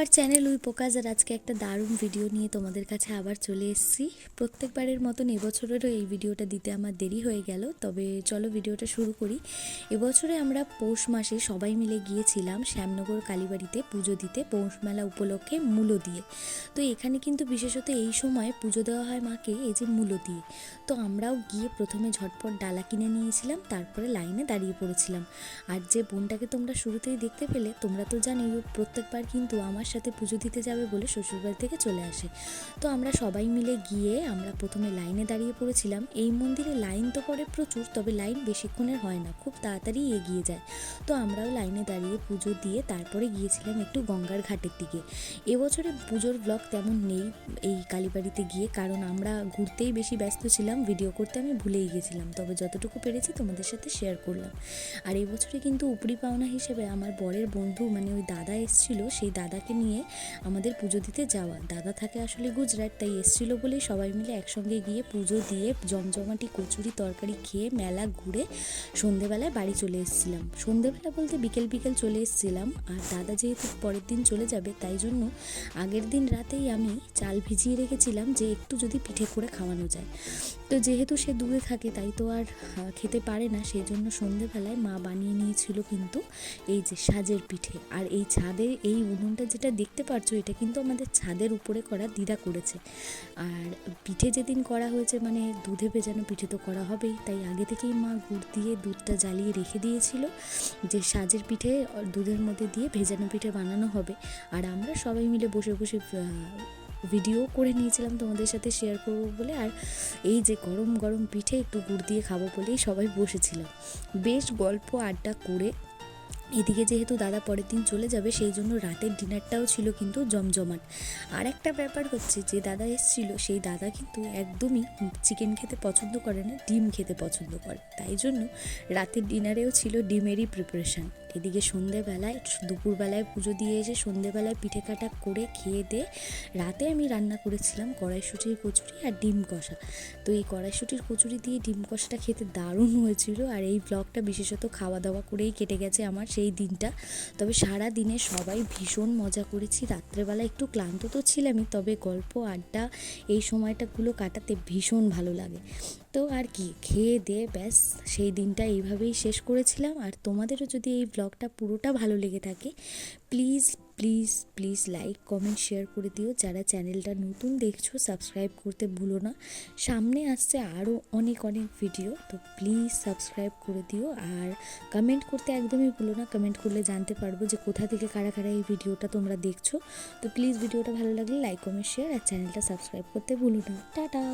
Hour channel we পোকাজ আর আজকে একটা দারুণ ভিডিও নিয়ে তোমাদের কাছে আবার চলে এসেছি। প্রত্যেকবারের মতন এবছরেরও এই ভিডিওটা দিতে আমার দেরি হয়ে গেল, তবে চলো ভিডিওটা শুরু করি। এবছরে আমরা পৌষ মাসে সবাই মিলে গিয়েছিলাম শ্যামনগর কালীবাড়িতে পুজো দিতে, পৌষ মেলা উপলক্ষে মূলো দিয়ে। তো এখানে কিন্তু বিশেষত এই সময় পুজো দেওয়া হয় মাকে, এই যে মূলো দিয়ে। তো আমরাও গিয়ে প্রথমে ঝটপট ডালা কিনে নিয়েছিলাম, তারপরে লাইনে দাঁড়িয়ে পড়েছিলাম। আর যে বোনটাকে তোমরা শুরুতেই দেখতে পেলে, তোমরা তো জানোই ও প্রত্যেকবার কিন্তু আমার সাথে পুজো দিতে যাবে বলে শ্বশুরবাড়ি থেকে চলে আসে। তো আমরা সবাই মিলে গিয়ে আমরা প্রথমে লাইনে দাঁড়িয়ে পড়েছিলাম। এই মন্দিরে লাইন তো পড়ে প্রচুর, তবে লাইন বেশিক্ষণের হয় না, খুব তাড়াতাড়ি এগিয়ে যায়। তো আমরাও লাইনে দাঁড়িয়ে পুজো দিয়ে তারপরে গিয়েছিলাম একটু গঙ্গার ঘাটের দিকে। এবছরে পুজোর ব্লগ তেমন নেই এই কালীবাড়িতে গিয়ে, কারণ আমরা ঘুরতেই বেশি ব্যস্ত ছিলাম ভিডিও করতে আমি ভুলেই গেছিলাম। তবে যতটুকু পেরেছি তোমাদের সাথে শেয়ার করলাম। আর এবছরে কিন্তু উপরি পাওনা হিসেবে আমার বরের বন্ধু মানে ওই দাদা এসছিল, সেই দাদাকে নিয়ে আমাদের পুজো দিতে যাওয়া। দাদা থাকে আসলে গুজরাট, তাই এসছিল বলেই সবাই মিলে একসঙ্গে গিয়ে পুজো দিয়ে জমজমাটি কচুরি তরকারি খেয়ে মেলা ঘুরে সন্ধেবেলায় বাড়ি চলে এসেছিলাম। সন্ধেবেলা বলতে বিকেল বিকেল চলে এসেছিলাম আর দাদা যেহেতু পরের দিন চলে যাবে, তাই জন্য আগের দিন রাতেই আমি চাল ভিজিয়ে রেখেছিলাম যে একটু যদি পিঠে করে খাওয়ানো যায়। তো যেহেতু সে দূরে থাকে, তাই তো আর খেতে পারে না সেই জন্য সন্ধেবেলায় মা বানিয়ে নিয়েছিল কিন্তু এই যে সাজের পিঠে। আর এই ছাদের এই উনুনটা যেটা দেখতে পারছ, এটা কিন্তু আমাদের ছাদের উপরে করা দিদা করেছে। আর পিঠে যেদিন করা হয়েছে মানে দুধে ভেজানো পিঠে তো করা হবেই, তাই আগে থেকেই মা গুড় দিয়ে দুধটা জ্বালিয়ে রেখে দিয়েছিল যে সাজের পিঠে দুধের মধ্যে দিয়ে ভেজানো পিঠে বানানো হবে। আর আমরা সবাই মিলে বসে বসে ভিডিও করে নিয়েছিলাম তোমাদের সাথে শেয়ার করব বলে। আর এই যে গরম গরম পিঠে একটু গুড় দিয়ে খাব বলেই সবাই বসেছিলাম বেশ গল্প আড্ডা করে এদিকে যেহেতু দাদা পরের দিন চলে যাবে, সেই জন্য রাতের ডিনারটাও ছিল কিন্তু জমজমাট। আর একটা ব্যাপার হচ্ছে, যে দাদা এসেছিল, সেই দাদা কিন্তু একদমই চিকেন খেতে পছন্দ করে না, ডিম খেতে পছন্দ করে। তাই জন্য রাতের ডিনারেও ছিল ডিমেরই প্রিপারেশান এদিকে সন্ধেবেলায়, দুপুরবেলায় পুজো দিয়ে এসে সন্ধেবেলায় পিঠে কাটা করে খেয়ে দিয়ে রাতে আমি রান্না করেছিলাম কড়াইশুটির কচুরি আর ডিম কষা। তো এই কড়াইশুটির কচুরি দিয়ে ডিম কষাটা খেতে দারুণ হয়েছিল আর এই ব্লগটা বিশেষত খাওয়া দাওয়া করেই কেটে গেছে আমার সেই দিনটা। তবে সারা দিনে সবাই ভীষণ মজা করেছি। রাত্রেবেলা একটু ক্লান্ত তো ছিলামই, তবে গল্প, আড্ডা এই সময়টাগুলো কাটাতে ভীষণ ভালো লাগে। তো আর কি, খেয়ে দিয়ে ব্যাস, সেই দিনটা এইভাবেই শেষ করেছিলাম। আর তোমাদেরও যদি এই ব্লগটা পুরোটা ভালো লেগে থাকে please please please like comment share করে দিও। যারা চ্যানেলটা নতুন দেখছ সাবস্ক্রাইব করতে ভুলো না। সামনে আসছে আরও অনেক অনেক ভিডিও তো প্লিজ সাবস্ক্রাইব করে দিও। আর কমেন্ট করতে একদমই ভুলো না। কমেন্ট করলে জানতে পারব যে কোথা থেকে কারা কারা এই ভিডিওটা তোমরা দেখছ। তো প্লিজ ভিডিওটা ভালো লাগলে লাইক কমেন্ট শেয়ার আর চ্যানেলটা সাবস্ক্রাইব করতে ভুলো না। টাটা!